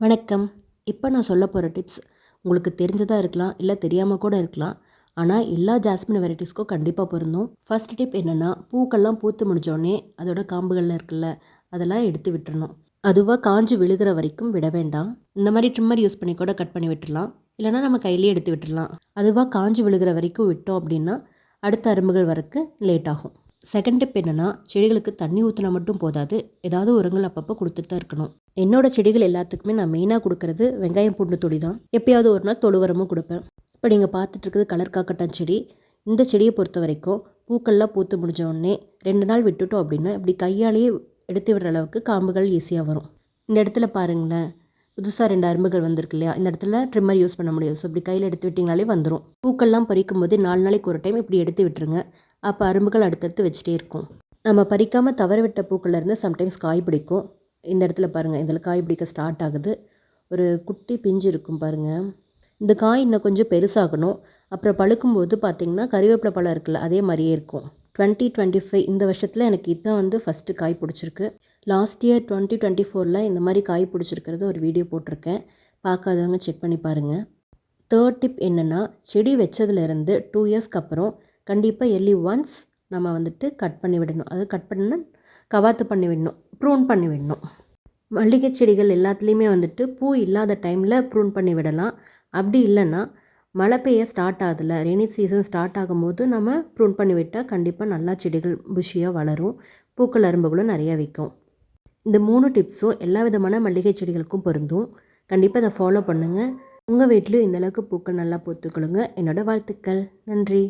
வணக்கம். இப்போ நான் சொல்ல போகிற டிப்ஸ் உங்களுக்கு தெரிஞ்சதாக இருக்கலாம் இல்லை தெரியாமல் கூட இருக்கலாம். ஆனால் எல்லா ஜாஸ்மின் வெரைட்டிஸ்க்கும் கண்டிப்பாக பொருந்தும். ஃபர்ஸ்ட் டிப் என்னென்னா பூக்கள்லாம் பூத்து முடிஞ்சோடனே அதோட காம்புகள்லாம் இருக்குல்ல அதெல்லாம் எடுத்து விட்டுறணும். அதுவாக காஞ்சு விழுகிற வரைக்கும் விட வேண்டாம். இந்த மாதிரி ட்ரிம்மர் யூஸ் பண்ணி கூட கட் பண்ணி விட்டுடலாம் இல்லைனா நம்ம கையிலேயே எடுத்து விட்டுடலாம் அதுவாக காஞ்சு விழுகிற வரைக்கும் விட்டோம் அப்படின்னா அடுத்த அரும்புகள் வரக்கு லேட் ஆகும். செகண்ட் டிப் என்னென்னா செடிகளுக்கு தண்ணி ஊற்றினா மட்டும் போதாது. ஏதாவது உரங்கள் அப்பப்போ கொடுத்துட்டு தான் இருக்கணும். என்னோட செடிகள் எல்லாத்துக்குமே நான் மெயினாக கொடுக்கறது வெங்காயம் பூண்டு தொடி தான். எப்பயாவது ஒரு நாள் தொழு உரமும் கொடுப்பேன். இப்போ நீங்கள் பார்த்துட்டு கலர் காக்கட்டான் செடி. இந்த செடியை பொறுத்த வரைக்கும் பூக்கள்லாம் பூத்து முடிஞ்ச உடனே ரெண்டு நாள் விட்டுட்டோம் அப்படின்னா இப்படி கையாலேயே எடுத்து விடுற அளவுக்கு காம்புகள் ஈஸியாக வரும். இந்த இடத்துல பாருங்களேன். புதுசாக ரெண்டு அரும்புகள் வந்திருக்கு இல்லையா? இந்த இடத்துல ட்ரிம்மர் யூஸ் பண்ண முடியாது. ஸோ இப்படி கையில் எடுத்து விட்டிங்கனாலே வந்துடும் பூக்கள்லாம் பறிக்கும் போது நாலு நாளைக்கு ஒரு டைம் இப்படி எடுத்து விட்டுருங்க. அப்போ அரும்புகள் அடுத்தடுத்து வச்சுட்டே இருக்கும். நம்ம பறிக்காமல் தவற விட்ட பூக்கள்லேருந்து சம்டைம்ஸ் காய் பிடிக்கும். இந்த இடத்துல பாருங்கள் இதில் காய் பிடிக்க ஸ்டார்ட் ஆகுது. ஒரு குட்டி பிஞ்சு இருக்கும் பாருங்கள் இந்த காய் இன்னும் கொஞ்சம் பெருசாகணும். அப்புறம் பழுக்கும்போது பார்த்திங்கன்னா கறிவேப்பிலை பழம் இருக்குல்ல அதே மாதிரியே இருக்கும். டுவெண்ட்டி டுவெண்ட்டி ஃபைவ் இந்த வருஷத்தில் எனக்கு இதுதான் வந்து ஃபஸ்ட்டு காய் பிடிச்சிருக்கு. லாஸ்ட் இயர் டுவெண்ட்டி டுவெண்ட்டி ஃபோரில் இந்த மாதிரி காய் பிடிச்சிருக்கிறது ஒரு வீடியோ போட்டிருக்கேன். பார்க்காதவங்க செக் பண்ணி பாருங்கள் தேர்ட் டிப் என்னென்னா செடி வச்சதுலேருந்து டூ இயர்ஸ்க்கு அப்புறம் கண்டிப்பாக எல்லி ஒன்ஸ் நம்ம வந்துட்டு கட் பண்ணி விடணும். அது கட் பண்ணால் கவாத்து பண்ணி விடணும் ப்ரூன் பண்ணி விடணும். மல்லிகை செடிகள் எல்லாத்துலேயுமே வந்துட்டு பூ இல்லாத டைமில் ப்ரூன் பண்ணி விடலாம். அப்படி இல்லைன்னா மழை பெய்ய ஸ்டார்ட் ஆகுதுல ரெய்னி சீசன் ஸ்டார்ட் ஆகும்போது நம்ம ப்ரூன் பண்ணி விட்டால் கண்டிப்பாக நல்லா செடிகள் புஷியாக வளரும் பூக்கள் அரும்புகளும் நிறையா விற்கும். இந்த மூணு டிப்ஸும் எல்லா விதமான மல்லிகை செடிகளுக்கும் பொருந்தும். கண்டிப்பாக அதை ஃபாலோ பண்ணுங்கள் உங்கள் வீட்லேயும் இந்தளவுக்கு பூக்கள் நல்லா பூத்துக்கொள்ளுங்க. என்னோடய வாழ்த்துக்கள். நன்றி.